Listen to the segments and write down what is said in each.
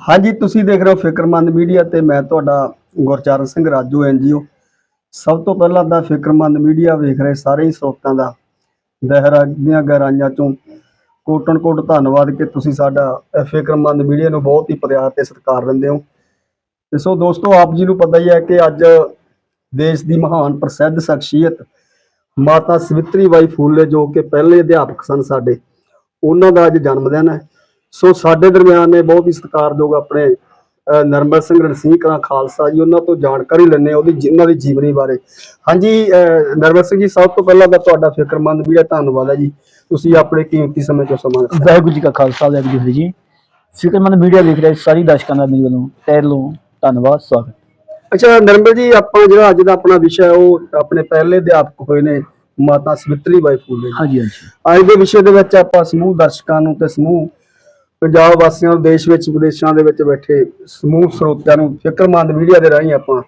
ਹਾਂਜੀ, ਤੁਸੀਂ ਦੇਖ ਰਹੇ ਹੋ ਫਿਕਰਮੰਦ ਮੀਡੀਆ ਤੇ ਮੈਂ ਤੁਹਾਡਾ ਗੁਰਚਰਨ ਸਿੰਘ ਰਾਜੂ ਐਨਜੀਓ ਸਭ ਤੋਂ ਪਹਿਲਾਂ ਤਾਂ ਫਿਕਰਮੰਦ ਮੀਡੀਆ ਵੇਖ ਰਹੇ ਸਾਰੇ ਹੀ ਸਰੋਤਾਂ ਦਾ ਦਹਿਰਾ ਦੀਆਂ ਗਹਿਰਾਈਆਂ ਚੋਂ। ਕੋਟਨ ਕੋਟ ਧੰਨਵਾਦ ਕਿ ਤੁਸੀਂ ਸਾਡਾ ਇਹ ਫਿਕਰਮੰਦ ਮੀਡੀਆ ਨੂੰ ਬਹੁਤ ਹੀ ਪਿਆਰ ਤੇ ਸਤਿਕਾਰ ਦਿੰਦੇ ਹੋ। ਤੇ ਸੋ ਦੋਸਤੋ, ਆਪ ਜੀ ਨੂੰ ਪਤਾ ਹੀ ਹੈ ਕਿ ਅੱਜ ਦੇਸ਼ ਦੀ ਮਹਾਨ ਪ੍ਰਸਿੱਧ ਸ਼ਖਸੀਅਤ ਮਾਤਾ ਸਵਿਤਰੀ ਬਾਈ ਫੂਲੇ, ਜੋ ਕਿ ਪਹਿਲੇ ਅਧਿਆਪਕ ਸਨ ਸਾਡੇ, ਉਹਨਾਂ ਦਾ ਅੱਜ ਜਨਮ ਦਿਨ ਹੈ। ਸੋ ਸਾਡੇ ਦਰਮਿਆਨ ਨੇ ਬਹੁਤ ਹੀ ਸਤਿਕਾਰਯੋਗ ਆਪਣੇ ਨਰਮਲ ਸਿੰਘ ਰਣਸੀਂਹ ਕਰਾਂ ਖਾਲਸਾ ਜੀ ਉਹਨਾਂ ਤੋਂ ਜਾਣਕਾਰੀ ਲੈਣੇ ਉਹਦੀ ਜਿਨ੍ਹਾਂ ਦੀ ਜੀਵਨੀ ਬਾਰੇ। ਹਾਂਜੀ ਨਰਮਲ ਸਿੰਘ ਜੀ ਸਭ ਤੋਂ ਪਹਿਲਾਂ ਤਾਂ ਤੁਹਾਡਾ ਫਿਕਰਮੰਦ ਵੀਰਾ ਧੰਨਵਾਦ ਹੈ ਜੀ। ਤੁਸੀਂ ਆਪਣੇ ਕੀਮਤੀ ਸਮੇਂ ਤੋਂ ਸਮਾਂ ਦਿੱਤਾ। ਵਾਹਿਗੁਰੂ ਜੀ ਕਾ ਖਾਲਸਾ ਵਾਹਿਗੁਰੂ ਜੀ ਜੀ। ਫਿਕਰਮੰਦ ਮੀਡੀਆ ਦੇਖ ਰਹੇ ਸਾਰੇ ਦਰਸ਼ਕਾਂ ਦਾ ਮੇਰੇ ਵੱਲੋਂ ਤਹਿ ਦਿਲੋਂ ਧੰਨਵਾਦ ਸਵਾਗਤ। ਅੱਛਾ ਨਰਮਲ ਜੀ ਆਪਾਂ ਜਿਹੜਾ ਅੱਜ ਦਾ ਆਪਣਾ ਵਿਸ਼ਾ ਹੈ ਉਹ ਆਪਣੇ ਪਹਿਲੇ ਅਧਿਆਪਕ ਹੋਏ ਨੇ ਮਾਤਾ ਸਵਿਤਰੀ ਬਾਈ ਫੂਲੇ ਹਾਂਜੀ ਹਾਂਜੀ। ਅੱਜ ਦੇ ਵਿਸ਼ੇ ਦੇ ਵਿੱਚ ਆਪਾਂ ਸਮੂਹ ਦਰਸ਼ਕਾਂ ਨੂੰ ਤੇ ਸਮੂਹ ਪੰਜਾਬ ਵਾਸੀਆਂ ਨੂੰ ਦੇਸ਼ ਵਿੱਚ ਵਿਦੇਸ਼ਾਂ ਦੇ ਵਿੱਚ ਬੈਠੇ ਸਮੂਹ ਸਰੋਤਿਆਂ ਨੂੰ ਫਿਕਰਮੰਦ ਮੀਡੀਆ ਦੇ ਰਾਹੀਂ ਆਪਾਂ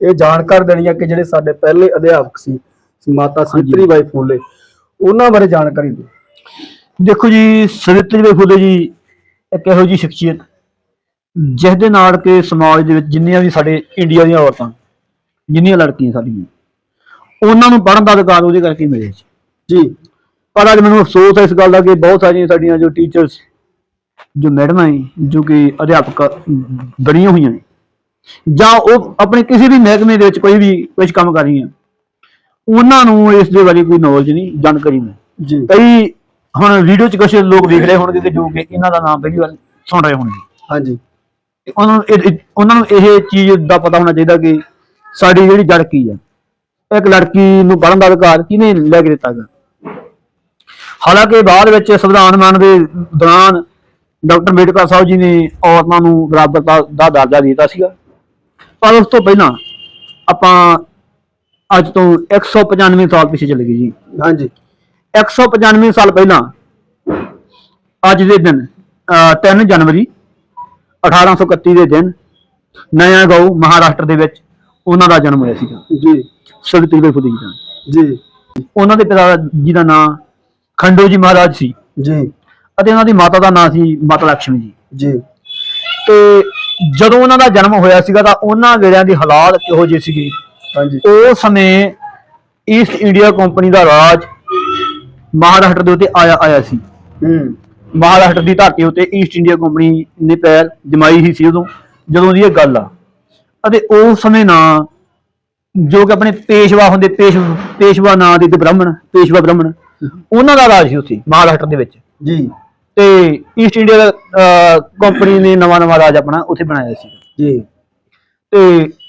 ਇਹ ਜਾਣਕਾਰੀ ਦੇਣੀ ਹੈ ਕਿ ਜਿਹੜੇ ਸਾਡੇ ਪਹਿਲੇ ਅਧਿਆਪਕ ਸੀ ਮਾਤਾ ਸਵਿਤਰੀ ਬਾਈ ਫੂਲੇ ਉਹਨਾਂ ਬਾਰੇ ਜਾਣਕਾਰੀ ਦਿਓ। ਦੇਖੋ ਜੀ ਸਵਿਤਰੀ ਬਾਈ ਫੁੱਲੇ ਜੀ ਇੱਕ ਇਹੋ ਜੀ ਸ਼ਖਸੀਅਤ ਜਿਸ ਦੇ ਨਾਲ ਕਿ ਸਮਾਜ ਦੇ ਵਿੱਚ ਜਿੰਨੀਆਂ ਵੀ ਸਾਡੇ ਇੰਡੀਆ ਦੀਆਂ ਔਰਤਾਂ ਜਿੰਨੀਆਂ ਲੜਕੀਆਂ ਸਾਡੀਆਂ ਉਹਨਾਂ ਨੂੰ ਪੜ੍ਹਨ ਦਾ ਅਧਿਕਾਰ ਉਹਦੇ ਕਰਕੇ ਮਿਲਿਆ ਜੀ। ਪਰ ਅੱਜ ਮੈਨੂੰ ਅਫਸੋਸ ਹੈ ਇਸ ਗੱਲ ਦਾ ਕਿ ਬਹੁਤ ਸਾਰੀਆਂ ਸਾਡੀਆਂ ਜੋ ਟੀਚਰਸ ਜੋ ਮੈਡਮਾਂ ਹੈ ਜੋ ਕਿ ਅਧਿਆਪਕ ਬਣੀਆਂ ਹੋਈਆਂ ਨੇ ਜਾਂ ਉਹ ਆਪਣੇ ਕਿਸੇ ਵੀ ਮਹਿਕਮੇ ਦੇ ਵਿੱਚ ਕੋਈ ਵੀ ਕੁਝ ਕੰਮ ਕਰ ਰਹੀਆਂ ਉਹਨਾਂ ਨੂੰ ਇਸ ਦੇ ਬਾਰੇ ਕੋਈ ਨੌਲੇਜ ਨਹੀਂ ਜਾਣਕਾਰੀ ਨਹੀਂ। ਜੀ। ਕਈ ਹੁਣ ਵੀਡੀਓ 'ਚ ਕੁਝ ਲੋਕ ਦੇਖ ਰਹੇ ਹੋਣਗੇ ਕਿ ਜੋ ਕਿ ਇਹਨਾਂ ਦਾ ਨਾਮ ਪਹਿਲੀ ਵਾਰ ਸੁਣ ਰਹੇ ਹੋਣਗੇ। ਹਾਂਜੀ। ਉਹਨਾਂ ਨੂੰ ਉਹਨਾਂ ਨੂੰ ਇਹ ਚੀਜ਼ ਦਾ ਪਤਾ ਹੋਣਾ ਚਾਹੀਦਾ ਕਿ ਸਾਡੀ ਜਿਹੜੀ ਜੜ ਕੀ ਹੈ ਇੱਕ ਲੜਕੀ ਨੂੰ ਪੜ੍ਹਨ ਦਾ ਅਧਿਕਾਰ ਕਿਹਨੇ ਲੈ ਕੇ ਦਿੱਤਾ ਗਿਆ ਹਾਲਾਂਕਿ ਬਾਅਦ ਵਿੱਚ ਸੰਵਿਧਾਨ ਮੰਨ ਦੇ ਦੌਰਾਨ ਡਾਕਟਰ ਅੰਬੇਡਕਰ ਸਾਹਿਬ ਜੀ ਨੇ ਔਰਤਾਂ ਨੂੰ ਬਰਾਬਰਤਾ ਦਾ ਦਰਜਾ ਦਿੱਤਾ ਸੀਗਾ। ਪਰ ਉਸ ਤੋਂ ਪਹਿਲਾਂ ਆਪਾਂ ਅੱਜ ਤੋਂ 195 ਸਾਲ ਪਿੱਛੇ ਚਲੇ ਗਏ ਜੀ। ਹਾਂਜੀ। 195 ਸਾਲ ਪਹਿਲਾਂ ਅੱਜ ਦੇ ਦਿਨ ਅਹ 3 ਜਨਵਰੀ 1831 ਦੇ ਦਿਨ ਨਇਆ ਗਾਉ ਮਹਾਰਾਸ਼ਟਰ ਦੇ ਵਿੱਚ ਉਹਨਾਂ ਦਾ ਜਨਮ ਹੋਇਆ ਸੀਗਾ। ਜੀ। ਬਾਈ ਫੁੱਲੇ ਜੀ ਦਾ। ਜੀ। ਉਹਨਾਂ ਦੇ ਪਿਤਾ ਜੀ ਦਾ ਨਾਮ ਖੰਡੋ ਜੀ ਮਹਾਰਾਜ ਸੀ। ਜੀ। ਅਤੇ ਉਹਨਾਂ ਦੀ ਮਾਤਾ ਦਾ ਨਾਮ ਸੀ ਮਾਤਾ ਲక్ష్ਮੀ ਜੀ। ਜੀ। ਤੇ ਜਦੋਂ ਉਹਨਾਂ ਦਾ ਜਨਮ ਹੋਇਆ ਸੀਗਾ ਤਾਂ ਉਹਨਾਂ ਵੇਲਿਆਂ ਦੀ ਹਾਲਾਤ ਕਿਹੋ ਜਿਹੇ ਸੀਗੇ? ਹਾਂਜੀ। ਉਸ ਸਮੇਂ ਈਸਟ ਇੰਡੀਆ ਕੰਪਨੀ ਦਾ ਰਾਜ ਮਹਾਰਾਸ਼ਟਰ ਦੇ ਉੱਤੇ ਆਇਆ ਆਇਆ ਸੀ। ਹੂੰ। ਮਹਾਰਾਸ਼ਟਰ ਦੀ ਧਰਤੀ ਉੱਤੇ ਈਸਟ ਇੰਡੀਆ ਕੰਪਨੀ ਨੇ ਪੈਰ ਜਮਾਈ ਹੀ ਸੀ ਉਦੋਂ ਜਦੋਂ ਦੀ ਇਹ ਗੱਲ ਆ। ਅਤੇ ਉਸ ਸਮੇਂ ਨਾ ਜੋ ਕਿ ਆਪਣੇ ਪੇਸ਼ਵਾ ਹੁੰਦੇ ਪੇਸ਼ ਪੇਸ਼ਵਾ ਨਾਂ ਦੇ ਤੇ ਬ੍ਰਾਹਮਣ ਪੇਸ਼ਵਾ ਬ੍ਰਾਹਮਣ ਉਹਨਾਂ ਦਾ ਰਾਜ ਸੀ ਉੱਥੇ ਮਹਾਰਾਸ਼ਟਰ ਦੇ ਵਿੱਚ। ਜੀ। ਤੇ ਈਸਟ ਇੰਡੀਆ ਕੰਪਨੀ ਨੇ ਨਵਾਂ ਨਵਾਂ ਰਾਜ ਆਪਣਾ ਉੱਥੇ ਬਣਾਇਆ ਸੀ। ਜੀ। ਤੇ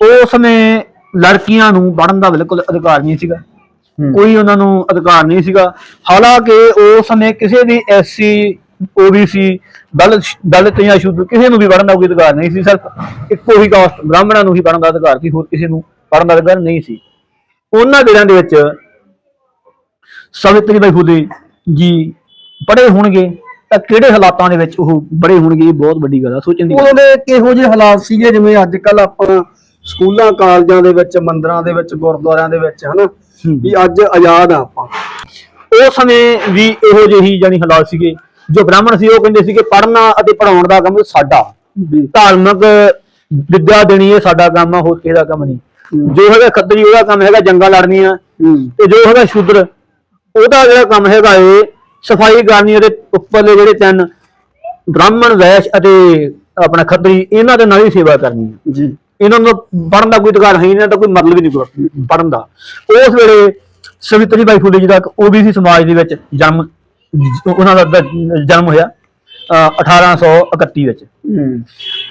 ਉਸ ਸਮੇਂ ਲੜਕੀਆਂ ਨੂੰ ਪੜ੍ਹਨ ਦਾ ਬਿਲਕੁਲ ਅਧਿਕਾਰ ਨਹੀਂ ਸੀਗਾ। ਕੋਈ ਉਹਨਾਂ ਨੂੰ ਅਧਿਕਾਰ ਨਹੀਂ ਸੀਗਾ। ਹਾਲਾਂਕਿ ਉਸ ਸਮੇਂ ਕਿਸੇ ਵੀ ਐਸਸੀ ਓਬੀਸੀ ਦਲਿਤ ਦਲਿਤ ਜਾਂ ਸ਼ੂਦਰ ਕਿਸੇ ਨੂੰ ਵੀ ਪੜ੍ਹਨ ਦਾ ਕੋਈ ਅਧਿਕਾਰ ਨਹੀਂ ਸੀ। ਸਿਰਫ ਇੱਕੋ ਹੀ ਕਾਸਟ ਬ੍ਰਾਹਮਣਾਂ ਨੂੰ ਹੀ ਪੜ੍ਹਨ ਦਾ ਅਧਿਕਾਰ ਸੀ ਹੋਰ ਕਿਸੇ ਨੂੰ ਪੜ੍ਹਨ ਦਾ ਅਧਿਕਾਰ ਨਹੀਂ ਸੀ। ਉਹਨਾਂ ਦਿਨਾਂ ਦੇ ਵਿੱਚ ਸਾਵਿਤਰੀ ਬਾਈ ਫੁਲੇ ਜੀ ਪੜ੍ਹੇ ਹੋਣਗੇ। ਤਾਂ ਕਿਹੜੇ ਹਾਲਾਤਾਂ ਦੇ ਵਿੱਚ ਉਹ ਬੜੇ ਹੋਣਗੇ ਇਹ ਬਹੁਤ ਵੱਡੀ ਗੱਲ ਆ ਸੋਚਣ ਦੀ। ਉਦੋਂ ਦੇ ਕਿਹੋ ਜਿਹੇ ਹਾਲਾਤ ਸੀਗੇ ਜਿਵੇਂ ਅੱਜ ਕੱਲ ਆਪਾਂ ਸਕੂਲਾਂ ਕਾਲਜਾਂ ਦੇ ਵਿੱਚ ਮੰਦਰਾਂ ਦੇ ਵਿੱਚ ਗੁਰਦੁਆਰਿਆਂ ਦੇ ਵਿੱਚ ਹਨਾ। ਵੀ ਅੱਜ ਆਜ਼ਾਦ ਆ ਆਪਾਂ। ਉਸ ਸਮੇਂ ਵੀ ਇਹੋ ਜਿਹੀ ਜਾਨੀ ਹਾਲਾਤ ਸੀਗੇ ਜੋ ਬ੍ਰਾਹਮਣ ਸੀ ਉਹ ਕਹਿੰਦੇ ਸੀ ਕਿ ਪੜ੍ਹਨਾ ਅਤੇ ਪੜਾਉਣ ਦਾ ਕੰਮ ਸਾਡਾ। ਧਾਰਮਿਕ ਵਿਦਿਆ ਦੇਣੀ ਇਹ ਸਾਡਾ ਕੰਮ ਆ ਹੋਰ ਕਿਸੇ ਦਾ ਕੰਮ ਨਹੀਂ। ਜੋ ਹੈਗਾ ਖੱਤਰੀ ਉਹਦਾ ਕੰਮ ਹੈਗਾ ਜੰਗਾਂ ਲੜਨੀਆਂ। ਤੇ ਜੋ ਹੈਗਾ ਸ਼ੂਦਰ ਉਹਦਾ ਜਿਹੜਾ ਕੰਮ ਹੈਗਾ ਏ ਸਫ਼ਾਈ ਕਰਨੀ ਅਤੇ ਉੱਪਰਲੇ ਜਿਹੜੇ ਤਿੰਨ ਬ੍ਰਾਹਮਣ ਵੈਸ਼ ਅਤੇ ਆਪਣਾ ਖੱਤਰੀ ਇਹਨਾਂ ਦੇ ਨਾਲ ਹੀ ਸੇਵਾ ਕਰਨੀ ਹੈ। ਜੀ। ਇਹਨਾਂ ਨੂੰ ਪੜਨ ਦਾ ਕੋਈ ਅਧਿਕਾਰ ਹੈ ਨਹੀਂ ਤਾਂ ਕੋਈ ਮਤਲਬ ਹੀ ਨਹੀਂ ਪੜਨ ਦਾ। ਉਸ ਵੇਲੇ ਸਵਿਤਰੀ ਬਾਈ ਫੁੱਲੇ ਜੀ ਦਾ ਓਬੀਸੀ ਸਮਾਜ ਦੇ ਵਿੱਚ ਜਨਮ ਉਹਨਾਂ ਦਾ ਦ- ਜਨਮ ਹੋਇਆ ਅਹ 1831 ਵਿੱਚ।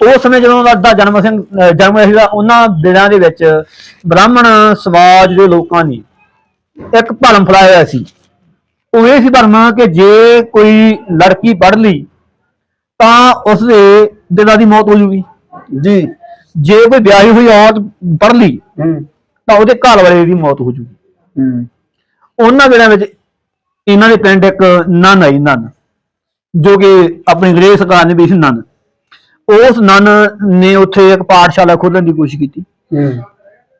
ਉਸ ਸਮੇਂ ਜਦੋਂ ਉਹਨਾਂ ਦਾ ਜਨਮ ਸਿੰਘ ਜਨਮ ਹੋਇਆ ਸੀਗਾ ਉਹਨਾਂ ਦਿਨਾਂ ਦੇ ਵਿੱਚ ਬ੍ਰਾਹਮਣ ਸਮਾਜ ਦੇ ਲੋਕਾਂ ਨੇ ਇੱਕ ਭਰਮ ਫਲਾਇਆ ਸੀ। ਉਹ ਇਹ ਸੀ ਭਰਮ ਕਿ ਜੇ ਕੋਈ ਲੜਕੀ ਪੜ੍ਹ ਲਈ ਤਾਂ ਉਸ ਦੇ ਦਿਲਾਂ ਦੀ ਮੌਤ ਹੋ ਜੂਗੀ। ਜੀ। ਜੇ ਕੋਈ ਵਿਆਹੀ ਹੋਈ ਔਰਤ ਪੜ੍ਹ ਲਈ ਹੂੰ। ਤਾਂ ਉਹਦੇ ਘਰ ਵਾਲੇ ਦੀ ਮੌਤ ਹੋ ਜੂਗੀ। ਹੂੰ। ਉਹਨਾਂ ਦਿਨਾਂ ਵਿੱਚ ਇਹਨਾਂ ਦੇ ਪਿੰਡ ਇੱਕ ਨਨ ਆਈ ਨਨ ਜੋ ਕਿ ਆਪਣੀ ਅੰਗਰੇਜ਼ ਸਰਕਾਰ ਨੇ ਵੀ ਸੀ ਨਨ। ਉਸ ਨਨ ਨੇ ਉੱਥੇ ਇੱਕ ਪਾਠਸ਼ਾਲਾ ਖੋਲ੍ਹਣ ਦੀ ਕੋਸ਼ਿਸ਼ ਕੀਤੀ। ਹੂੰ।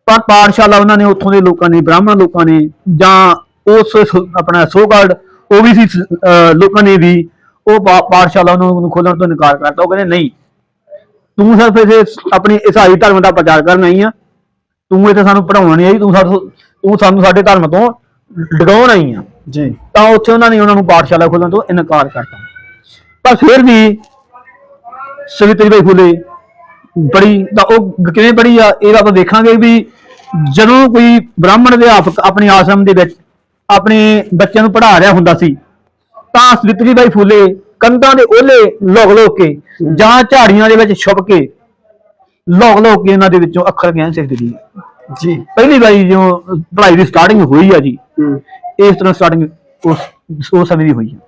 ਪਰ ਪਾਠਸ਼ਾਲਾ ਉਹਨਾਂ ਨੇ ਉੱਥੋਂ ਦੇ ਲੋਕਾਂ ਨੇ ਬ੍ਰਾਹਮਣ ਲੋਕਾਂ ਨੇ ਜਾਂ ਉਸ ਸ- ਆਪਣਾ ਸੋਕਾਲਡ ਓਬੀਸੀ ਲੋਕਾਂ ਨੇ ਵੀ ਉਹ ਪਾਠਸ਼ਾਲਾ ਨੂੰ ਖੋਲ੍ਹਣ ਤੋਂ ਇਨਕਾਰ ਕਰਤਾ। ਉਹ ਕਹਿੰਦੇ ਨਹੀਂ ਤੂੰ ਸਿਰਫ ਇਸੇ ਆਪਣੀ ਈਸਾਈ ਧਰਮ ਦਾ ਪ੍ਰਚਾਰ ਕਰਨ ਆਈ ਆ। ਤੂੰ ਇੱਥੇ ਸਾਨੂੰ ਪੜਾਉਣ ਨਹੀਂ ਆਈ ਤੂੰ ਸਾਨੂੰ ਤੂੰ ਸਾਨੂੰ ਸਾਡੇ ਧਰਮ ਤੋਂ ਡਗਾਉਣ ਆਈ ਆ। ਜੀ। ਤਾਂ ਉੱਥੇ ਉਹਨਾਂ ਨੇ ਉਹਨਾਂ ਨੂੰ ਪਾਠਸ਼ਾਲਾ ਖੋਲਣ ਤੋਂ ਇਨਕਾਰ ਕਰਤਾ। ਪਰ ਫਿਰ ਵੀ ਸਵਿਤਰੀ ਬਾਈ ਫੁੱਲੇ ਬੜੀ ਤਾਂ ਉਹ ਕਿਵੇਂ ਬੜੀ ਆ ਇਹ ਆਪਾਂ ਦੇਖਾਂਗੇ ਵੀ ਜਦੋਂ ਕੋਈ ਬ੍ਰਾਹਮਣ ਅਧਿਆਪਕ ਆਪਣੇ ਆਸ਼ਰਮ ਦੇ ਵਿੱਚ ਆਪਣੇ ਬੱਚਿਆਂ ਨੂੰ ਪੜ੍ਹਾ ਰਿਹਾ ਹੁੰਦਾ ਸੀ ਤਾਂ ਸਵਿਤਰੀ ਬਾਈ ਫੁੱਲੇ ਕੰਧਾਂ ਦੇ ਓਲੇ ਲੋਕ ਲੋਕ ਕੇ ਜਾਂ ਝਾੜੀਆਂ ਦੇ ਵਿੱਚ ਛੁਪ ਕੇ ਲੋਕ ਲੋਕ ਕੇ ਇਹਨਾਂ ਦੇ ਵਿੱਚੋਂ ਅੱਖਰ ਗਿਆਨ ਸਿੱਖਦੀ ਸੀ ਜੀ। ਪਹਿਲੀ ਵਾਰੀ ਜਦੋਂ ਪੜ੍ਹਾਈ ਦੀ ਸਟਾਰਟਿੰਗ ਹੋਈ ਆ ਜੀ ਇਸ ਤਰ੍ਹਾਂ ਸਟਾਰਟਿੰਗ ਉਸ ਉਸ ਸਮੇਂ ਦੀ ਹੋਈ ਹੈ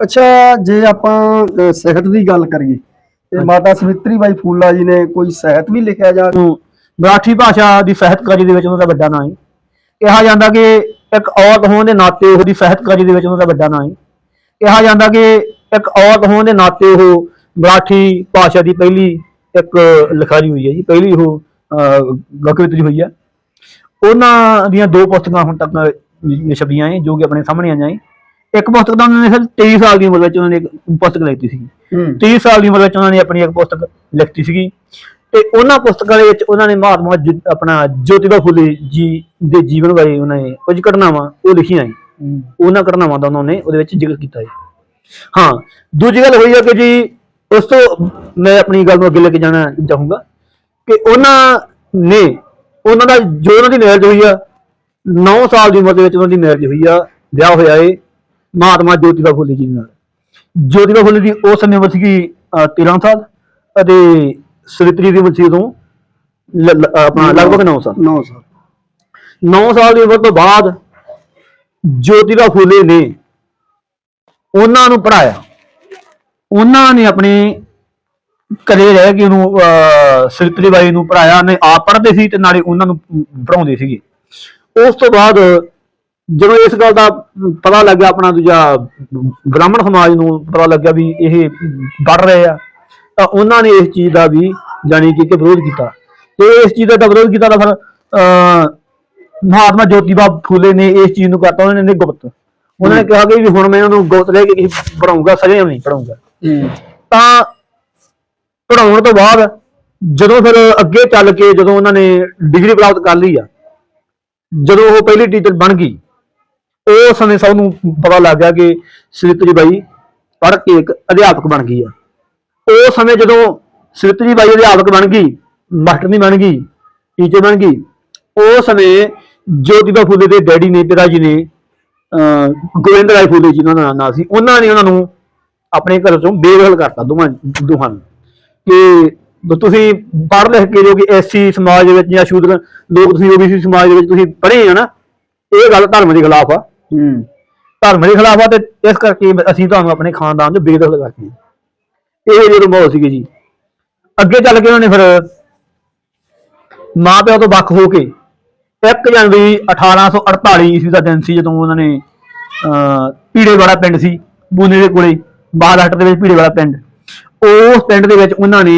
ਅੱਛਾ ਜੇ ਆਪਾਂ ਸਿਹਤ ਦੀ ਗੱਲ ਕਰੀਏ ਤੇ ਮਾਤਾ ਸਵਿਤਰੀ ਬਾਈ ਫੂਲਾ ਜੀ ਨੇ ਕੋਈ ਸਾਹਿਤ ਵੀ ਲਿਖਿਆ ਜਾਂ? ਮਰਾਠੀ ਭਾਸ਼ਾ ਦੀ ਸਾਹਿਤਕਾਰੀ ਦੇ ਵਿੱਚ ਉਹਨਾਂ ਦਾ ਵੱਡਾ ਨਾਂ ਹੈ। ਕਿਹਾ ਜਾਂਦਾ ਕਿ ਇੱਕ ਔਰਤ ਹੋਣ ਦੇ ਨਾਤੇ ਉਹਦੀ ਸਾਹਿਤਕਾਰੀ ਦੇ ਵਿੱਚ ਉਹਨਾਂ ਦਾ ਵੱਡਾ ਨਾਂ ਹੈ। ਕਿਹਾ ਜਾਂਦਾ ਕਿ ਇੱਕ ਔਰਤ ਹੋਣ ਦੇ ਨਾਤੇ ਉਹ ਮਰਾਠੀ ਭਾਸ਼ਾ ਦੀ ਪਹਿਲੀ ਇੱਕ ਲਿਖਾਰੀ ਹੋਈ ਹੈ ਜੀ। ਪਹਿਲੀ ਉਹ ਅਹ, ਕਵਿਤਰੀ ਹੋਈ ਹੈ। ਉਹਨਾਂ ਦੀਆਂ ਦੋ ਪੁਸਤਕਾਂ ਹੁਣ ਤੱਕ ਛਪੀਆਂ ਹੈ ਜੋ ਕਿ ਆਪਣੇ ਸਾਹਮਣੇ ਆਈਆਂ ਹੈ। ਇੱਕ ਪੁਸਤਕ ਦਾ ਉਹਨਾਂ ਨੇ ਸਿਰਫ 23 ਸਾਲ ਦੀ ਉਮਰ ਵਿੱਚ ਉਹਨਾਂ ਨੇ ਇੱਕ ਪੁਸਤਕ ਲਿਖੀ ਸੀ। ਹੂੰ। 30 ਸਾਲ ਦੀ ਉਮਰ ਵਿੱਚ ਉਹਨਾਂ ਨੇ ਆਪਣੀ ਇੱਕ ਪੁਸਤਕ ਲਿਖਤੀ ਸੀਗੀ। ਤੇ ਉਹਨਾਂ ਪੁਸਤਕਾਂ ਦੇ ਵਿੱਚ ਉਹਨਾਂ ਨੇ ਮਹਾਤਮਾ ਜੀ- ਆਪਣਾ ਜੋਤੀਬਾ ਫੁਲੇ ਜੀ ਦੇ ਜੀਵਨ ਬਾਰੇ ਉਹਨਾਂ ਨੇ ਕੁਝ ਘਟਨਾਵਾਂ ਉਹ ਲਿਖੀਆਂ ਹੈ ਹੂੰ। ਉਹਨਾਂ ਘਟਨਾਵਾਂ ਦਾ ਉਹਨਾਂ ਨੇ ਉਹਦੇ ਵਿੱਚ ਜ਼ਿਕਰ ਕੀਤਾ ਹੈ ਹਾਂ ਦੂਜੀ ਗੱਲ ਹੋਈ ਹੈ ਕਿ ਜੀ ਉਸ ਤੋਂ ਮੈਂ ਆਪਣੀ ਗੱਲ ਨੂੰ ਅੱਗੇ ਲੈ ਕੇ ਜਾਣਾ ਚਾਹੂੰਗਾ ਕਿ ਉਹਨਾਂ ਨੇ ਉਹਨਾਂ ਦਾ ਜੋ ਉਹਨਾਂ ਦੀ ਮੈਰਿਜ ਹੋਈ ਆ 9 ਸਾਲ ਦੀ ਉਮਰ ਦੇ ਵਿੱਚ ਉਹਨਾਂ ਦੀ ਮੈਰਿਜ ਹੋਈ ਆ ਵਿਆਹ ਹੋਇਆ ਏ ਮਹਾਤਮਾ ਜੋਤੀਬਾ ਫੁਲੇ ਜੀ ਨਾਲ। ਜੋਤੀਬਾ ਫੁਲੇ ਦੀ ਉਸ ਸਮੇਂ ਉਮਰ ਸੀਗੀ ਅਹ, 13 ਸਾਲ ਅਤੇ ਸਵਿਤਰੀ ਦੀ ਉਮਰ ਸੀ ਉਦੋਂ? ਲ- ਲ- ਆਪਣਾ ਲਗਭਗ 9 ਸਾਲ। 9 ਸਾਲ। 9 ਸਾਲ ਦੀ ਉਮਰ ਤੋਂ ਬਾਅਦ ਜੋਤੀਬਾ ਫੂਲੇ ਨੇ ਉਹਨਾਂ ਨੂੰ ਪੜਾਇਆ ਉਹਨਾਂ ਨੇ ਆਪਣੇ ਘਰੇ ਰਹਿ ਕੇ ਉਹਨੂੰ ਅਹ, ਸਵਿਤਰੀ ਬਾਈ ਨੂੰ ਪੜਾਇਆ ਨੇ ਆਪ ਪੜ੍ਹਦੇ ਸੀ ਤੇ ਨਾਲੇ ਉਹਨਾਂ ਨੂੰ ਪੜਾਉਂਦੇ ਸੀਗੇ। ਉਸ ਤੋਂ ਬਾਅਦ ਜਦੋਂ ਇਸ ਗੱਲ ਦਾ ਪਤਾ ਲੱਗਿਆ ਆਪਣਾ ਦੂਜਾ ਬ੍ਰਾਹਮਣ ਸਮਾਜ ਨੂੰ ਪਤਾ ਲੱਗਿਆ ਵੀ ਇਹ ਪੜ ਰਹੇ ਆ। ਤਾਂ ਉਹਨਾਂ ਨੇ ਇਸ ਚੀਜ਼ ਦਾ ਵੀ ਜਾਣੀ ਕਿ ਵਿਰੋਧ ਕੀਤਾ। ਤੇ ਇਸ ਚੀਜ਼ ਦਾ ਵਿਰੋਧ ਕੀਤਾ ਤਾਂ ਫਿਰ ਮਹਾਤਮਾ ਜੋਤੀਬਾ ਫੂਲੇ ਨੇ ਇਸ ਚੀਜ਼ ਨੂੰ ਕਰਤਾ ਉਹਨਾਂ ਨੇ ਗੁਪਤ। ਉਹਨਾਂ ਨੇ ਕਿਹਾ ਕਿ ਵੀ ਹੁਣ ਮੈਂ ਉਹਨੂੰ ਗੁਪਤ ਲੈ ਕੇ ਪੜਾਉਂਗਾ ਸਜ਼ਾ ਨਹੀਂ ਪੜਾਉਂਗਾ ਤਾਂ ਪੜਾਉਣ ਤੋਂ ਬਾਅਦ ਜਦੋਂ ਫਿਰ ਅੱਗੇ ਚੱਲ ਕੇ ਜਦੋਂ ਉਹਨਾਂ ਨੇ ਡਿਗਰੀ ਪ੍ਰਾਪਤ ਕਰ ਲਈ ਆ ਜਦੋਂ ਉਹ ਪਹਿਲੀ ਟੀਚਰ ਬਣ ਗਈ ਉਹ ਸਮੇਂ ਸਭ ਨੂੰ ਪਤਾ ਲੱਗ ਗਿਆ ਕਿ ਸ੍ਰੀਤਰੀ ਬਾਈ ਪੜ੍ਹ ਕੇ ਇੱਕ ਅਧਿਆਪਕ ਬਣ ਗਈ ਆ। ਉਹ ਸਮੇਂ ਜਦੋਂ ਸ੍ਰੀਤਰੀ ਬਾਈ ਅਧਿਆਪਕ ਬਣ ਗਈ ਮਾਸਟਰਨੀ ਬਣ ਗਈ ਟੀਚਰ ਬਣ ਗਈ ਉਹ ਸਮੇਂ ਜੋਤੀਬਾ ਫੂਲੇ ਦੇ ਡੈਡੀ ਨੇ ਪਿਤਾ ਜੀ ਨੇ ਗੋਬਿੰਦ ਰਾਏ ਫੂਲੇ ਜੀ ਉਹਨਾਂ ਦਾ ਨਾਂ ਸੀ ਉਹਨਾਂ ਨੇ ਉਹਨਾਂ ਨੂੰ ਆਪਣੇ ਘਰ ਚੋਂ ਬੇਦਖਲ ਕਰਤਾ ਦੋਵਾਂ ਦੋਹਾਂ ਕਿ ਤੁਸੀਂ ਪੜ੍ਹ ਲਿਖ ਕੇ ਜੋ ਕਿ ਐਸਸੀ ਸਮਾਜ ਦੇ ਵਿੱਚ ਜਾਂ ਸ਼ੂਦਰ ਲੋਕ ਤੁਸੀਂ ਓਬੀਸੀ ਸਮਾਜ ਦੇ ਵਿੱਚ ਤੁਸੀਂ ਪੜ੍ਹੇ ਆ ਨਾ ਇਹ ਗੱਲ ਧਰਮ ਦੇ ਖਿਲਾਫ ਆ। ਹੂੰ। ਧਰਮ ਦੇ ਖਿਲਾਫ ਆ ਤੇ ਇਸ ਕਰਕੇ ਅਸੀਂ ਤੁਹਾਨੂੰ ਆਪਣੇ ਖਾਨਦਾਨ ਤੋਂ ਬੇਦਖਲ ਕਰਦੇ ਹਾਂ ਇਹ ਜਦੋਂ ਮਾਹੌਲ ਸੀਗੇ ਜੀ। ਅੱਗੇ ਚੱਲ ਕੇ ਉਹਨਾਂ ਨੇ ਫਿਰ ਮਾਂ ਪਿਓ ਤੋਂ ਵੱਖ ਹੋ ਕੇ 1 ਜਨਵਰੀ 1848 ਈਸਵੀ ਦਾ ਦਿਨ ਸੀ ਜਦੋਂ ਉਹਨਾਂ ਨੇ ਪੀੜੇਵਾੜਾ ਪਿੰਡ ਸੀ ਬੂਨੇ ਦੇ ਕੋਲੇ ਬਾਹਰਹਟ ਦੇ ਵਿੱਚ ਪੀੜੇਵਾੜਾ ਪਿੰਡ। ਉਸ ਪਿੰਡ ਦੇ ਵਿੱਚ ਉਹਨਾਂ ਨੇ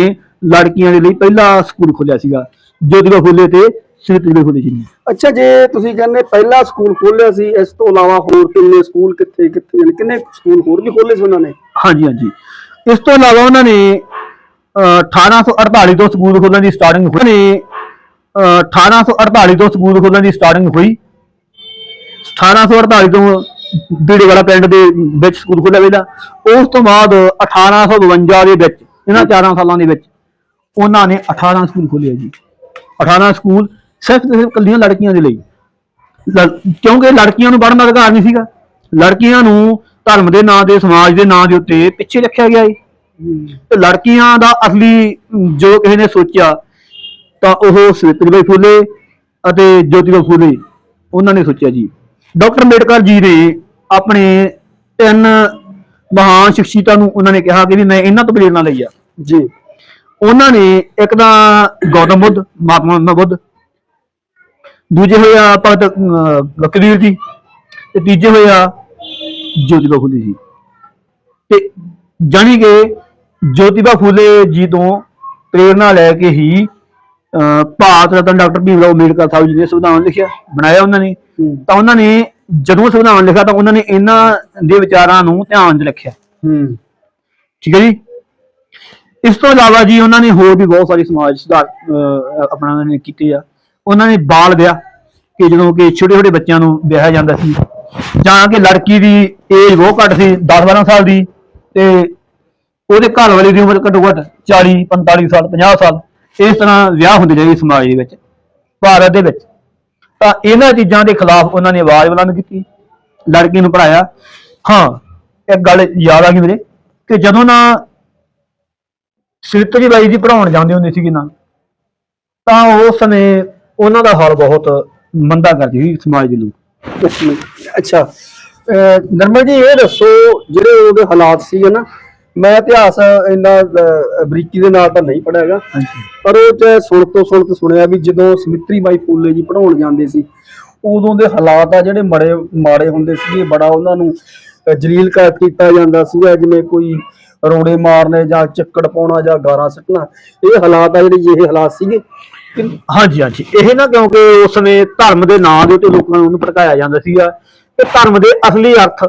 ਲੜਕੀਆਂ ਦੇ ਲਈ ਪਹਿਲਾ ਸਕੂਲ ਖੋਲ੍ਹਿਆ ਸੀਗਾ ਜੋਤੀਬਾ ਫੁੱਲੇ ਤੇ ਸ੍ਰੀ ਫੁੱਲੇ ਜੀ ਨੇ। ਅੱਛਾ ਜੇ ਤੁਸੀਂ ਕਹਿੰਦੇ ਪਹਿਲਾ ਸਕੂਲ ਖੋਲ੍ਹਿਆ ਸੀ ਇਸ ਤੋਂ ਇਲਾਵਾ ਹੋਰ ਕਿੰਨੇ ਸਕੂਲ ਕਿੱਥੇ ਕਿੱਥੇ ਕਿੰਨੇ ਸਕੂਲ ਹੋਰ ਵੀ ਖੋਲ੍ਹੇ ਸੀ ਉਹਨਾਂ ਨੇ? ਹਾਂਜੀ ਹਾਂਜੀ। ਇਸ ਤੋਂ ਇਲਾਵਾ ਉਹਨਾਂ ਨੇ ਅਹ, 1848 ਤੋਂ ਸਕੂਲ ਖੋਲ੍ਹਣ ਦੀ ਸਟਾਰਟਿੰਗ ਹੋਈ। ਨੇ ਅਹ, 1848 ਤੋਂ ਸਕੂਲ ਖੋਲ੍ਹਣ ਦੀ ਸਟਾਰਟਿੰਗ ਹੋਈ। 1848 ਤੋਂ ਬੀੜੇ ਵਾਲਾ ਪਿੰਡ ਦੇ ਵਿੱਚ ਸਕੂਲ ਖੋਲ੍ਹਿਆ ਗਿਆ ਉਸ ਤੋਂ ਬਾਅਦ 1852 ਦੇ ਵਿੱਚ ਇਹਨਾਂ ਚਾਰਾਂ ਸਾਲਾਂ ਦੇ ਵਿੱਚ ਉਹਨਾਂ ਨੇ 18 ਸਕੂਲ ਖੋਲ੍ਹੇ ਜੀ। 18 ਸਕੂਲ ਸਿਰਫ ਤੇ ਸਿਰਫ ਕੱਲੀਆਂ ਲੜਕੀਆਂ ਦੇ ਲਈ। ਲੜ- ਕਿਉਂਕਿ ਲੜਕੀਆਂ ਨੂੰ ਪੜ੍ਹਨ ਦਾ ਅਧਿਕਾਰ ਨਹੀਂ ਸੀਗਾ। ਲੜਕੀਆਂ ਨੂੰ ਧਰਮ ਦੇ ਨਾਂ ਤੇ ਸਮਾਜ ਦੇ ਨਾਂ ਦੇ ਉੱਤੇ ਪਿੱਛੇ ਰੱਖਿਆ ਗਿਆ ਹੈ ਤੇ ਲੜਕੀਆਂ ਦਾ ਅਸਲੀ ਜੋ ਕਿਸੇ ਨੇ ਸੋਚਿਆ ਤਾਂ ਉਹ ਸਵਿਤਰੀਬਾਈ ਫੂਲੇ ਅਤੇ ਜੋਤੀਬਾ ਫੂਲੇ ਉਹਨਾਂ ਨੇ ਸੋਚਿਆ ਜੀ। ਡਾਕਟਰ ਅੰਬੇਡਕਰ ਜੀ ਨੇ ਆਪਣੇ ਤਿੰਨ ਮਹਾਨ ਸ਼ਖਸੀਅਤਾਂ ਨੂੰ ਉਹਨਾਂ ਨੇ ਕਿਹਾ ਕਿ ਵੀ ਮੈਂ ਇਹਨਾਂ ਤੋਂ ਪ੍ਰੇਰਨਾ ਲਈ ਆ। ਜੀ। ਉਹਨਾਂ ਨੇ ਇੱਕ ਤਾਂ ਗੌਤਮ ਬੁੱਧ ਮਹਾਤਮਾ ਬੁੱਧ ਦੂਜੇ ਹੋਏ ਆ ਭਗਤ ਕਬੀਰ ਜੀ ਤੇ ਤੀਜੇ ਹੋਏ ਆ ਜੋਤੀਬਾ ਫੂਲੇ ਜੀ। ਤੇ ਜਾਣੀ ਕਿ ਜੋਤੀਬਾ ਫੂਲੇ ਜੀ ਤੋਂ ਪ੍ਰੇਰਣਾ ਲੈ ਕੇ ਹੀ ਭਾਰਤ ਰਤਨ ਡਾਕਟਰ ਭੀਮ ਰਾਓ ਅੰਬੇਡਕਰ ਸਾਹਿਬ ਜੀ ਨੇ ਸੰਵਿਧਾਨ ਲਿਖਿਆ ਬਣਾਇਆ ਉਹਨਾਂ ਨੇ। ਤਾਂ ਉਹਨਾਂ ਨੇ ਜਦੋਂ ਸੰਵਿਧਾਨ ਲਿਖਿਆ ਤਾਂ ਉਹਨਾਂ ਨੇ ਇਹਨਾਂ ਦੇ ਵਿਚਾਰਾਂ ਨੂੰ ਧਿਆਨ 'ਚ ਰੱਖਿਆ। ਹੂੰ। ਠੀਕ ਹੈ ਜੀ? ਇਸ ਤੋਂ ਇਲਾਵਾ ਜੀ ਉਹਨਾਂ ਨੇ ਹੋਰ ਵੀ ਬਹੁਤ ਸਾਰੇ ਸਮਾਜ ਸੁਧਾਰ ਆਪਣਾ ਉਹਨਾਂ ਨੇ ਕੀਤੇ ਆ। ਉਹਨਾਂ ਨੇ ਬਾਲ ਵਿਆਹ ਕਿ ਜਦੋਂ ਕਿ ਛੋਟੇ ਛੋਟੇ ਬੱਚਿਆਂ ਨੂੰ ਵਿਆਹਿਆ ਜਾਂਦਾ ਸੀ। ਜਾਂ ਕਿ ਲੜਕੀ ਦੀ ਏਜ ਬਹੁਤ ਘੱਟ ਸੀ 10 12 ਸਾਲ ਦੀ, ਤੇ ਉਹਦੇ ਘਰ ਵਾਲੇ ਦੀ ਉਮਰ ਘੱਟੋ ਘੱਟ 40 45 ਸਾਲ 50 ਸਾਲ, ਇਸ ਤਰ੍ਹਾਂ ਵਿਆਹ ਹੁੰਦੇ ਜਾਈ ਸਮਾਜ ਦੇ ਵਿੱਚ, ਭਾਰਤ ਦੇ ਵਿੱਚ। ਤਾਂ ਇਹਨਾਂ ਚੀਜ਼ਾਂ ਦੇ ਖਿਲਾਫ ਉਹਨਾਂ ਨੇ ਆਵਾਜ਼ ਬੁਲੰਦ ਕੀਤੀ, ਲੜਕੀ ਨੂੰ ਪੜਾਇਆ ਹਾਂ, ਇੱਕ ਗੱਲ ਯਾਦ ਆ ਗਈ ਮੇਰੇ, ਕਿ ਜਦੋਂ ਨਾ ਸਿਰਤਰੀ ਬਾਈ ਜੀ ਪੜਾਉਣ ਜਾਂਦੇ ਹੁੰਦੇ ਸੀਗੇ ਨਾ, ਤਾਂ ਉਸ ਸਮੇਂ ਉਹਨਾਂ ਦਾ ਹਾਲ ਬਹੁਤ ਮੰਦਾ ਕਰਦੀ ਸੀ ਸਮਾਜ ਦੇ ਲੋਕ। ਅੱਛਾ। ਨਰਮਲ ਜੀ ਇਹ ਦੱਸੋ ਜਿਹੜੇ ਉਹਦੇ ਹਾਲਾਤ ਸੀ ਨਾ ਮੈਂ ਇਤਿਹਾਸ ਇੰਨਾ ਬਰੀਕੀ ਦੇ ਨਾਲ ਤਾਂ ਨਹੀਂ ਪੜਿਆ ਹੈਗਾ। ਪਰ ਉਹ ਚ ਸੁਣ ਤੋਂ ਸੁਣ ਤੋਂ ਸੁਣਿਆ ਵੀ ਜਦੋਂ ਸਮਿਤਰੀ ਬਾਈ ਫੂਲੇ ਜੀ ਪੜਾਉਣ ਜਾਂਦੇ ਸੀ ਉਦੋਂ ਦੇ ਹਾਲਾਤ ਆ ਜਿਹੜੇ ਮੜੇ ਮਾੜੇ ਹੁੰਦੇ ਸੀਗੇ ਬੜਾ ਉਹਨਾਂ ਨੂੰ ਜਲੀਲ ਕਰ ਕੀਤਾ ਜਾਂਦਾ ਸੀਗਾ ਜਿਵੇਂ ਕੋਈ ਰੋੜੇ ਮਾਰਨੇ ਜਾਂ ਚੱਕੜ ਪਾਉਣਾ ਜਾਂ ਗਾਰਾਂ ਸੁੱਟਣਾ। ਇਹ ਹਾਲਾਤ ਆ ਜਿਹੜੇ ਜਿਹੇ ਹਾਲਾਤ ਸੀਗੇ। ਹਾਂਜੀ ਹਾਂਜੀ। ਇਹ ਨਾ ਕਿਉਂਕਿ ਉਸ ਸਮੇਂ ਧਰਮ ਦੇ ਨਾਂ ਦੇ ਉੱਤੇ ਲੋਕਾਂ ਨੂੰ ਭੜਕਾਇਆ ਜਾਂਦਾ ਸੀਗਾ। ਕਿ ਧਰਮ ਦੇ ਅਸਲੀ ਅਰਥ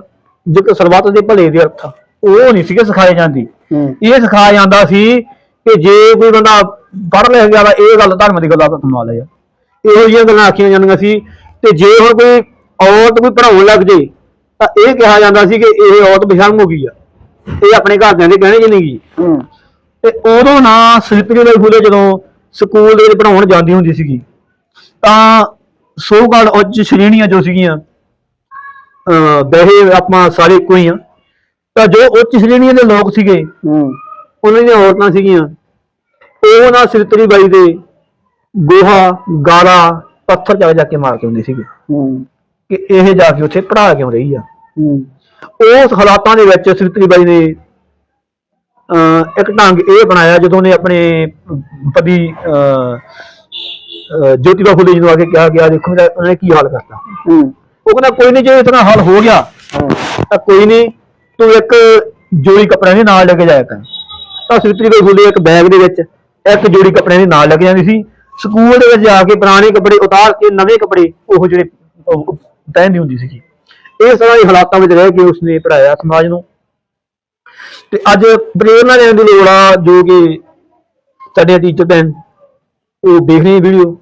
ਜੋ ਕਿ ਸਰਬੱਤ ਦੇ ਭਲੇ ਦੇ ਅਰਥ ਉਹ ਨਹੀਂ ਸੀਗੇ ਸਿਖਾਏ ਜਾਂਦੇ। ਇਹ ਸਿਖਾਇਆ ਜਾਂਦਾ ਸੀ ਕਿ ਜੇ ਕੋਈ ਬੰਦਾ ਪੜ੍ਹ ਲਿਖ ਗਿਆ ਵਾ ਇਹ ਗੱਲ ਧਰਮ ਦੀ ਗੱਲ ਆ ਕਮਾਲ ਹੈ ਇਹੋ ਜਿਹੀਆਂ ਗੱਲਾਂ ਆਖੀਆਂ ਜਾਂਦੀਆਂ ਸੀ। ਤੇ ਜੇ ਹੁਣ ਕੋਈ ਔਰਤ ਕੋਈ ਪੜਾਉਣ ਲੱਗ ਜੇ ਤਾਂ ਇਹ ਕਿਹਾ ਜਾਂਦਾ ਸੀ ਕਿ ਇਹ ਔਰਤ ਬੇਸ਼ਰਮ ਹੋ ਗਈ ਆ। ਇਹ ਆਪਣੇ ਘਰਦਿਆਂ ਦੇ ਕਹਿਣੇ ਚ ਨਹੀਂ। ਗਈ ਤੇ ਉਦੋਂ ਨਾ ਸ੍ਰੀਪਤੀ ਬਾਈ ਫੂਲੇ ਜਦੋਂ ਸਕੂਲ ਦੇ ਵਿੱਚ ਪੜਾਉਣ ਜਾਂਦੀ ਹੁੰਦੀ ਸੀਗੀ ਤਾਂ ਸੋਗੜ ਉੱਚ ਸ਼੍ਰੇਣੀਆਂ ਜੋ ਸੀਗੀਆਂ ਵੈਸੇ ਆਪਾਂ ਸਾਰੇ ਇੱਕੋ ਹੀ ਆ ਤਾਂ ਜੋ ਉੱਚ ਸ਼੍ਰੇਣੀਆਂ ਦੇ ਲੋਕ ਸੀਗੇ ਹੂੰ। ਉਹਨਾਂ ਦੀਆਂ ਔਰਤਾਂ ਸੀਗੀਆਂ ਉਹ ਨਾ ਸਿਰਤਰੀ ਬਾਈ ਦੇ ਗੋਹਾ ਗਾਲਾ ਪੱਥਰ ਜਾ ਜਾ ਕੇ ਮਾਰਦੇ ਹੁੰਦੇ ਸੀਗੇ। ਹੂੰ। ਕਿ ਇਹ ਜਾ ਕੇ ਉੱਥੇ ਪੜਾ ਕਿਉਂ ਰਹੀ ਆ। ਹੂੰ। ਉਸ ਹਾਲਾਤਾਂ ਦੇ ਵਿੱਚ ਸਿਰਤਰੀ ਬਾਈ ਨੇ ਇੱਕ ਢੰਗ ਇਹ ਬਣਾਇਆ ਜਦੋਂ ਨੇ ਆਪਣੇ ਪਤੀ ਜੋਤੀਬਾ ਫੁੱਲੇ ਜੀ ਨੂੰ ਆ ਕੇ ਕਿਹਾ ਗਿਆ ਦੇਖੋ ਮੇਰਾ ਉਹਨੇ ਕੀ ਹਾਲ ਕਰਤਾ। ਹੂੰ। ਉਹ ਕਹਿੰਦਾ ਕੋਈ ਨਹੀਂ ਜੇ ਇਤਨਾ ਹੱਲ ਹੋ ਗਿਆ, ਤਾਂ ਕੋਈ ਨਹੀਂ ਤੂੰ ਇੱਕ ਜੋੜੀ ਕੱਪੜਿਆਂ ਦੇ ਨਾਲ ਲੈ ਕੇ ਜਾਇਆ ਕਰ। ਤਾਂ ਸਿਰਤਰੀ ਬਾਈ ਫੁੱਲੇ ਇੱਕ ਬੈਗ ਦੇ ਵਿੱਚ, ਇੱਕ ਜੋੜੀ ਕੱਪੜਿਆਂ ਦੇ ਨਾਲ ਲੈ ਕੇ ਜਾਂਦੀ ਸੀ। ਸਕੂਲ ਦੇ ਵਿੱਚ ਜਾ ਕੇ ਪੁਰਾਣੇ ਕੱਪੜੇ ਉਤਾਰ ਕੇ ਨਵੇਂ ਕੱਪੜੇ, ਉਹ ਜਿਹੜੇ ਪਹਿਨਦੀ ਹੁੰਦੀ ਸੀ ਇਸ ਤਰ੍ਹਾਂ ਦੇ ਹਾਲਾਤਾਂ ਵਿੱਚ ਰਹਿ ਕੇ ਉਸਨੇ ਪੜਾਇਆ ਸਮਾਜ ਨੂੰ। ਤੇ ਅੱਜ ਪ੍ਰੇਰਨਾ ਲੈਣ ਦੀ ਲੋੜ ਆ, ਜੋ ਕਿ ਸਾਡੇ ਟੀਚਰ ਭੈਣ, ਉਹ ਦੇਖ ਰਹੇ ਵੀਡੀਓ।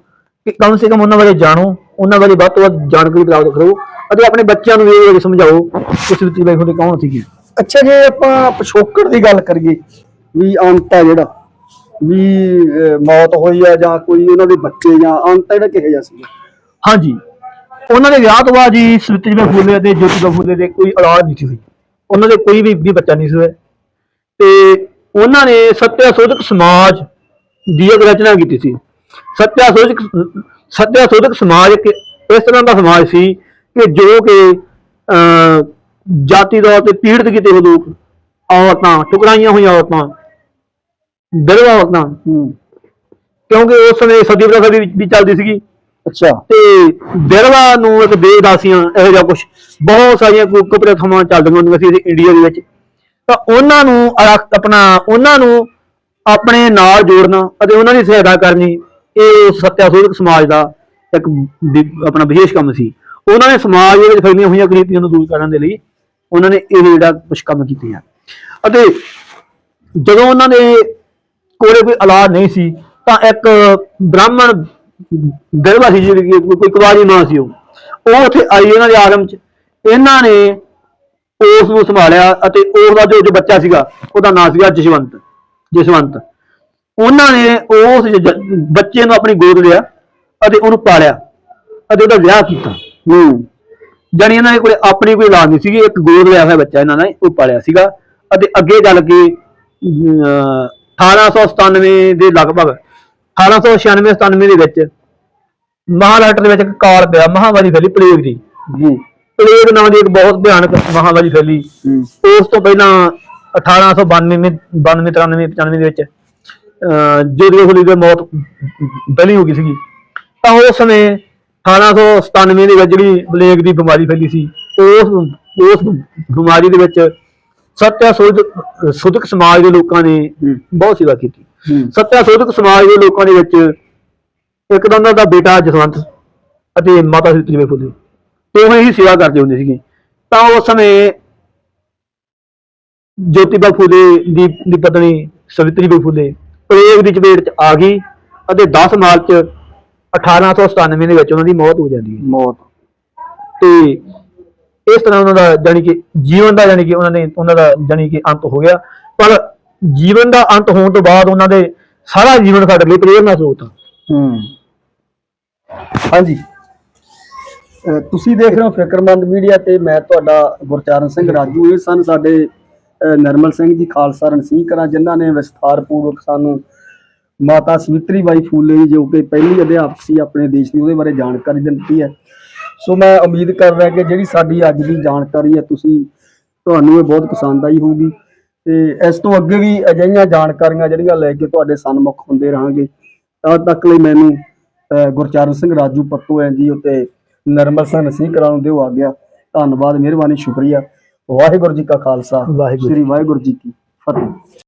ਕਿ ਕਮ ਸੇ ਕਮ ਉਹਨਾਂ ਬਾਰੇ ਜਾਣੋ ਉਹਨਾਂ ਬਾਰੇ ਵੱਧ ਤੋਂ ਵੱਧ ਜਾਣਕਾਰੀ ਪ੍ਰਾਪਤ ਕਰੋ ਅਤੇ ਆਪਣੇ ਬੱਚਿਆਂ ਨੂੰ ਇਹ ਸਮਝਾਓ ਕਿ ਸਿਰਤੀ ਬਾਈ ਤੁਹਾਡੇ ਕੌਣ ਸੀਗੀ ਅੱਛਾ ਜੇ ਆਪਾਂ ਪਿਛੋਕੜ ਦੀ ਗੱਲ ਕਰੀਏ ਵੀ ਅੰਤ ਆ ਜਿਹੜਾ ਵੀ ਮੌਤ ਹੋਈ ਆ ਜਾਂ ਕੋਈ ਉਹਨਾਂ ਦੇ ਬੱਚੇ ਜਾਂ ਅੰਤ ਜਿਹੜਾ ਕਿਹੋ ਜਿਹਾ ਸੀ ਹਾਂਜੀ। ਉਹਨਾਂ ਦੇ ਵਿਆਹ ਤੋਂ ਬਾਅਦ ਜੀ ਸਵਿਤਰੀ ਬਾਈ ਫੂਲੇ ਅਤੇ ਜੋਤੀਬਾ ਫੂਲੇ ਦੇ ਕੋਈ ਔਲਾਦ ਨਹੀਂ ਸੀ ਹੋਈ। ਉਹਨਾਂ ਦੇ ਕੋਈ ਵੀ ਵੀ ਬੱਚਾ ਨਹੀਂ ਸੀ ਹੋਇਆ। ਤੇ ਉਹਨਾਂ ਨੇ ਸੱਤਿਆ ਸੋਧਕ ਸਮਾਜ ਦੀ ਰਚਨਾ ਕੀਤੀ ਸੀ। ਸੱਤਿਆ ਸੋਧਕ ਸਮਾਜ ਇੱਕ ਇਸ ਤਰ੍ਹਾਂ ਦਾ ਸਮਾਜ ਸੀ ਕਿ ਜੋ ਕਿ ਜਾਤੀ ਤੌਰ ਤੇ ਪੀੜਤ ਕੀਤੇ ਹੋਏ ਲੋਕ ਔਰਤਾਂ ਟੁਕਰਾਈਆਂ ਹੋਈਆਂ ਔਰਤਾਂ ਵਿਧਵਾ ਔਰਤਾਂ ਕਿਉਂਕਿ ਉਸ ਸਮੇਂ ਸਤੀ ਪ੍ਰਥਾ ਵੀ ਵੀ ਚੱਲਦੀ ਸੀਗੀ। ਅੱਛਾ। ਤੇ ਬਿਰਵਾ ਨੂੰ ਇੱਕ ਦੇਵਦਾਸੀਆਂ ਇਹੋ ਜਿਹਾ ਕੁਝ ਬਹੁਤ ਸਾਰੀਆਂ ਕੁ ਪ੍ਰਥਾਵਾਂ ਚੱਲਦੀਆਂ ਹੁੰਦੀਆਂ ਸੀ ਇੰਡੀਆ ਦੇ ਵਿੱਚ। ਤਾਂ ਉਹਨਾਂ ਨੂੰ ਆਪਣਾ ਉਹਨਾਂ ਨੂੰ ਆਪਣੇ ਨਾਲ ਜੋੜਨਾ ਅਤੇ ਉਹਨਾਂ ਦੀ ਸਹਾਇਤਾ ਕਰਨੀ ਇਹ ਸੱਤਿਆ ਸਮਾਜ ਦਾ ਇੱਕ ਆਪਣਾ ਵਿਸ਼ੇਸ਼ ਕੰਮ ਸੀ। ਉਹਨਾਂ ਨੇ ਸਮਾਜ ਦੇ ਵਿੱਚ ਫੈਲੀਆਂ ਹੋਈਆਂ ਕੁਰੀਤੀਆਂ ਨੂੰ ਦੂਰ ਕਰਨ ਦੇ ਲਈ ਉਹਨਾਂ ਨੇ ਇਹ ਜਿਹੜਾ ਕੁਝ ਕੰਮ ਕੀਤੇ ਆ। ਅਤੇ ਜਦੋਂ ਉਹਨਾਂ ਦੇ ਕੋਲੇ ਕੋਈ ਔਲਾਦ ਨਹੀਂ ਸੀ, ਤਾਂ ਇੱਕ ਬ੍ਰਾਹਮਣ ਦਰਵਾ ਸੀ ਜਿਹੜੀ ਕੋਈ ਕੋਈ ਕੁਵਾਰੀ ਮਾਂ ਸੀ ਉਹ। ਉਹ ਉੱਥੇ ਆਈ ਉਹਨਾਂ ਦੇ ਆਗਮ ਚ। ਇਹਨਾਂ ਨੇ ਉਸ ਨੂੰ ਸੰਭਾਲਿਆ ਅਤੇ ਉਸ ਦਾ ਜੋ ਜੋ ਬੱਚਾ ਸੀਗਾ, ਉਹਦਾ ਨਾਮ ਸੀਗਾ ਜਸ਼ਵੰਤ ਜਸ਼ਵੰਤ। ਉਹਨਾਂ ਨੇ ਉਸ ਜ- ਜ- ਬੱਚੇ ਨੂੰ ਆਪਣੀ ਗੋਦ ਲਿਆ ਅਤੇ ਉਹਨੂੰ ਪਾਲਿਆ ਅਤੇ ਉਹਦਾ ਵਿਆਹ ਕੀਤਾ। ਹੂੰ। ਜਾਣੀ ਇਹਨਾਂ ਦੇ ਕੋਲੇ ਆਪਣੀ ਕੋਈ ਔਲਾਦ ਨਹੀਂ ਸੀਗੀ ਇੱਕ ਗੋਦ ਲਿਆ ਹੋਇਆ ਬੱਚਾ ਇਹਨਾਂ ਨੇ ਉਹ ਪਾਲਿਆ ਸੀਗਾ ਅਤੇ ਅੱਗੇ ਚੱਲ ਕੇ ਅਹ, 1897 ਦੇ ਲਗਭਗ 1896 97 ਦੇ ਵਿੱਚ ਮਹਾਰਾਸ਼ਟਰ ਦੇ ਵਿੱਚ ਇੱਕ ਕਾਲ ਪਿਆ ਮਹਾਮਾਰੀ ਫੈਲੀ ਪਲੇਗ ਦੀ। ਹੂੰ ਪਲੇਗ ਨਾਂ ਦੀ ਇੱਕ ਬਹੁਤ ਭਿਆਨਕ ਮਹਾਮਾਰੀ ਫੈਲੀ। ਹੂੰ। ਉਸ ਤੋਂ ਪਹਿਲਾਂ 1892 ਵਿੱਚ 92 93 95 ਦੇ ਵਿੱਚ ਜੋਧੇ ਹੋਲੀ ਦੀ ਮੌਤ ਪਹਿਲੀ ਹੋ ਗਈ ਸੀਗੀ ਤਾਂ ਉਸ ਸਮੇਂ 1897 ਦੇ ਵਿੱਚ ਜਿਹੜੀ ਪਲੇਗ ਦੀ ਬਿਮਾਰੀ ਫੈਲੀ ਸੀ ਉਸ ਉਸ ਬਿਮਾਰੀ ਦੇ ਵਿੱਚ ਸੱਤਿਆ ਸੋਧਕ ਸੁਧਕ ਸਮਾਜ ਦੇ ਲੋਕਾਂ ਨੇ। ਬਹੁਤ ਸੇਵਾ ਕੀਤੀ। ਸੱਤਿਆ ਸੋਧਕ ਸਮਾਜ ਦੇ ਲੋਕਾਂ ਦੇ ਵਿੱਚ ਇੱਕ ਤਾਂ ਉਹਨਾਂ ਦਾ ਬੇਟਾ ਜਸਵੰਤ ਅਤੇ ਮਾਤਾ ਸਿੱਤਰੀ ਫੁੱਲੇ ਦੋਵੇਂ ਹੀ ਸੇਵਾ ਕਰਦੇ ਹੁੰਦੇ ਸੀਗੇ। ਤਾਂ ਉਸ ਸਮੇਂ ਜੋਤੀਬਾ ਫੂਲੇ ਦੀ ਦੀ ਪਤਨੀ ਸਵਿਤਰੀ ਬਾਈ ਫੁੱਲੇ ਪਲੇਗ ਦੀ ਚਪੇਟ ਚ ਆ ਗਈ ਅਤੇ 10 ਮਾਰਚ 1897 ਦੇ ਵਿੱਚ ਉਹਨਾਂ ਦੀ ਮੌਤ ਹੋ ਜਾਂਦੀ ਹੈ। ਮੌਤ। ਤੇ ਇਸ ਤਰ੍ਹਾਂ ਉਹਨਾਂ ਦਾ ਜਾਨੀ ਕਿ ਜੀਵਨ ਦਾ ਜਾਨੀ ਕਿ ਉਹਨਾਂ ਨੇ ਉਹਨਾਂ ਦਾ ਜਾਨੀ ਕਿ ਅੰਤ ਹੋ ਗਿਆ। ਪਰ ਜੀਵਨ ਦਾ ਅੰਤ ਹੋਣ ਤੋਂ ਬਾਅਦ ਉਹਨਾਂ ਦੇ ਸਾਰਾ ਜੀਵਨ ਸਾਡੇ ਲਈ ਪ੍ਰੇਰਨਾ ਸਰੋਤ ਆ ਹੂੰ। ਹਾਂਜੀ। ਤੁਸੀਂ ਦੇਖ ਰਹੇ ਹੋ ਫਿਕਰਮੰਦ ਮੀਡੀਆ ਤੇ ਮੈਂ ਤੁਹਾਡਾ ਗੁਰਚਰਨ ਸਿੰਘ ਰਾਜੂ। ਇਹ ਸਨ ਸਾਡੇ ਨਰਮਲ ਸਿੰਘ ਜੀ ਖਾਲਸਾ ਰਣਸੀਂਹ ਕਰਾਂ, ਜਿਨ੍ਹਾਂ ਨੇ ਵਿਸਥਾਰਪੂਰਵਕ ਸਾਨੂੰ ਮਾਤਾ ਸਵਿਤਰੀ ਬਾਈ ਫੂਲੇ ਜੋ ਕਿ ਪਹਿਲੀ ਅਧਿਆਪਕ ਸੀ ਆਪਣੇ ਦੇਸ਼ ਦੀ, ਉਹਦੇ ਬਾਰੇ ਜਾਣਕਾਰੀ ਦਿੱਤੀ ਹੈ। ਸੋ ਮੈਂ ਉਮੀਦ ਕਰ ਰਿਹਾ ਕਿ ਜਿਹੜੀ ਸਾਡੀ ਅੱਜ ਦੀ ਜਾਣਕਾਰੀ ਹੈ, ਤੁਸੀਂ, ਤੁਹਾਨੂੰ ਇਹ ਬਹੁਤ ਪਸੰਦ ਆਈ ਹੋਊਗੀ। ਤੇ ਇਸ ਤੋਂ ਅੱਗੇ ਵੀ ਅਜਿਹੀਆਂ ਜਾਣਕਾਰੀਆਂ ਜਿਹੜੀਆਂ ਲੈ ਕੇ ਤੁਹਾਡੇ ਸਨਮੁਖ ਹੁੰਦੇ ਰਹਾਂਗੇ ਤਦ ਤੱਕ ਲਈ ਮੈਨੂੰ ਗੁਰਚਰਨ ਸਿੰਘ ਰਾਜੂ ਪੱਤੂ ਐਨਜੀਓ ਤੇ ਨਰਮਲ ਸਿੰਘ ਸਿੰਘ ਕਰਾਂ ਨੂੰ ਦਿਓ ਆ ਗਿਆ ਧੰਨਵਾਦ, ਮਿਹਰਬਾਨੀ, ਸ਼ੁਕਰੀਆ। ਵਾਹਿਗੁਰੂ ਜੀ ਕਾ ਖਾਲਸਾ ਵਾਹਿਗੁਰੂ। ਸ੍ਰੀ ਵਾਹਿਗੁਰੂ ਜੀ ਕੀ ਫਤਿਹ